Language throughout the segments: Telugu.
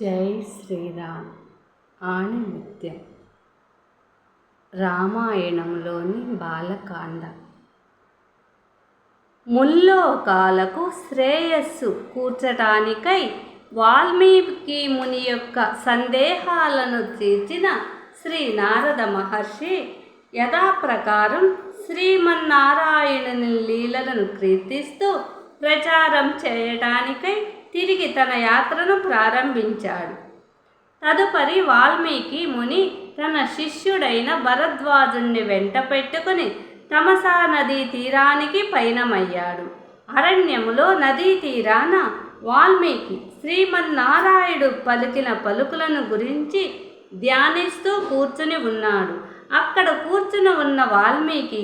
జై శ్రీరామ్. ఆణిముత్యం. రామాయణంలోని బాలకాండ. ముల్లోకాలకు శ్రేయస్సు కూర్చటానికై వాల్మీకి ముని యొక్క సందేహాలను తీర్చిన శ్రీ నారద మహర్షి యథాప్రకారం శ్రీమన్నారాయణుని లీలలను కీర్తిస్తూ ప్రచారం చేయటానికై తిరిగి తన యాత్రను ప్రారంభించాడు. తదుపరి వాల్మీకి ముని తన శిష్యుడైన భరద్వాజుణ్ణి వెంట పెట్టుకుని తమసా నదీ తీరానికి పయనమయ్యాడు. అరణ్యములో నదీ తీరాన వాల్మీకి శ్రీమన్నారాయుడు పలికిన పలుకులను గురించి ధ్యానిస్తూ కూర్చుని ఉన్నాడు. అక్కడ కూర్చుని ఉన్న వాల్మీకి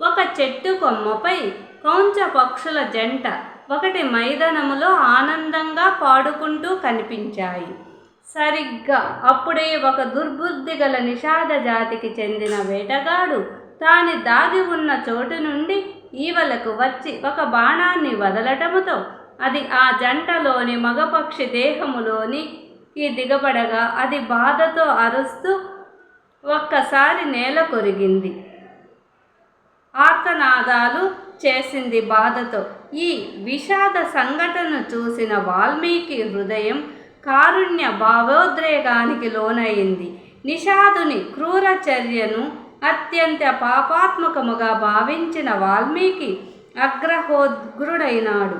ఒక చెట్టు కొమ్మపై కౌంచ పక్షుల జంట ఒకటి మైదానములో ఆనందంగా పాడుకుంటూ కనిపించాయి. సరిగ్గా అప్పుడే ఒక దుర్బుద్ధి గల నిషాద జాతికి చెందిన వేటగాడు తాని దాగి ఉన్న చోటు నుండి ఈవలకు వచ్చి ఒక బాణాన్ని వదలటముతో అది ఆ జంటలోని మగపక్షి దేహములోని ఈ దిగబడగా అది బాధతో అరుస్తూ ఒక్కసారి నేల కొరిగింది. ఆర్తనాదాలు చేసింది బాధతో. ఈ విషాద సంఘటన చూసిన వాల్మీకి హృదయం కారుణ్య భావోద్రేగానికి లోనయింది నిషాదుని క్రూర చర్యను అత్యంత పాపాత్మకముగా భావించిన వాల్మీకి అగ్రహోద్గ్రుడైనాడు.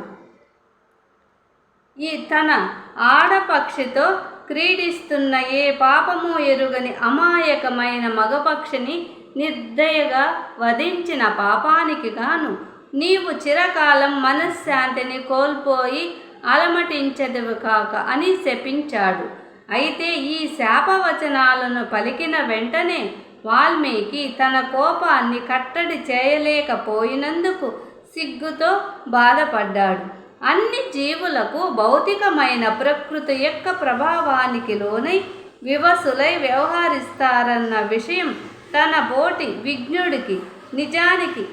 ఈ తన ఆడపక్షితో క్రీడిస్తున్న ఏ పాపము ఎరుగని అమాయకమైన మగపక్షిని నిర్దయగా వధించిన పాపానికి గాను నీవు చిరకాలం మనశ్శాంతిని కోల్పోయి అలమటించదువు కాక అని శపించాడు. అయితే ఈ శాపవచనాలను పలికిన వెంటనే వాల్మీకి తన కోపాన్ని కట్టడి చేయలేకపోయినందుకు సిగ్గుతో బాధపడ్డాడు. అన్ని జీవులకు భౌతికమైన ప్రకృతి యొక్క ప్రభావానికి లోనై వివసులై వ్యవహరిస్తారన్న విషయం తన బోటి విజ్ఞుడికి నిజానికి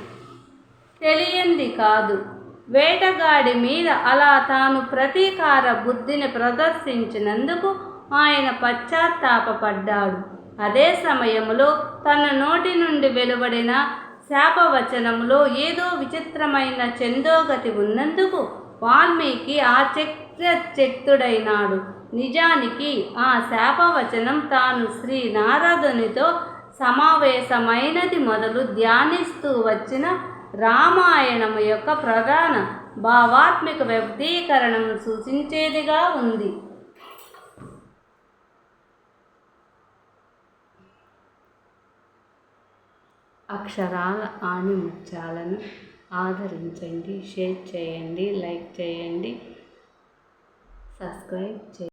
తెలియంది కాదు. వేటగాడి మీద అలా తాను ప్రతీకార బుద్ధిని ప్రదర్శించినందుకు ఆయన పశ్చాత్తాపడ్డాడు అదే సమయంలో తన నోటి నుండి వెలువడిన శాపవచనంలో ఏదో విచిత్రమైన చందోగతి ఉన్నందుకు వాల్మీకి ఆశ్చర్యచక్తుడైనాడు నిజానికి ఆ శాపవచనం తాను శ్రీ నారదునితో సమావేశమైనది మొదలు ధ్యానిస్తూ వచ్చిన రామాయణము యొక్క ప్రధాన భావాత్మిక వ్యక్తీకరణం సూచించేదిగా ఉంది. అక్షరాల ఆణిముత్యాలను ఆదరించండి షేర్ చేయండి లైక్ చేయండి సబ్స్క్రైబ్ చేయండి.